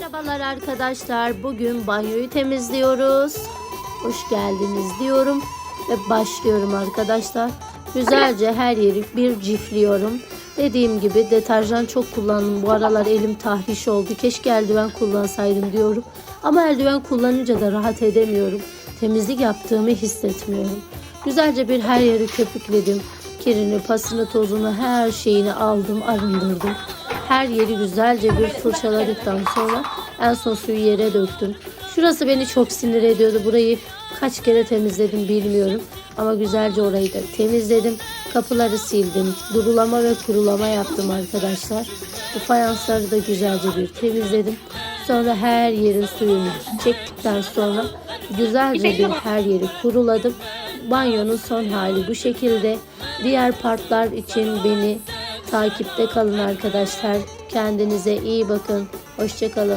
Merhabalar arkadaşlar. Bugün banyoyu temizliyoruz. Hoş geldiniz diyorum ve başlıyorum arkadaşlar. Güzelce her yeri bir cifliyorum. Dediğim gibi deterjan çok kullandım. Bu aralar elim tahriş oldu. Keşke eldiven kullansaydım diyorum. Ama eldiven kullanınca da rahat edemiyorum. Temizlik yaptığımı hissetmiyorum. Güzelce bir her yeri köpükledim. Kirini, pasını, tozunu, her şeyini aldım, arındırdım. Her yeri güzelce bir fırçaladıktan sonra en son suyu yere döktüm. Şurası beni çok sinir ediyordu. Burayı kaç kere temizledim bilmiyorum. Ama güzelce orayı da temizledim. Kapıları sildim. Durulama ve kurulama yaptım arkadaşlar. Bu fayansları da güzelce bir temizledim. Sonra her yerin suyunu çektikten sonra güzelce bir her yeri kuruladım. Banyonun son hali bu şekilde. Diğer partlar için beni takipte kalın arkadaşlar. Kendinize iyi bakın. Hoşçakalın.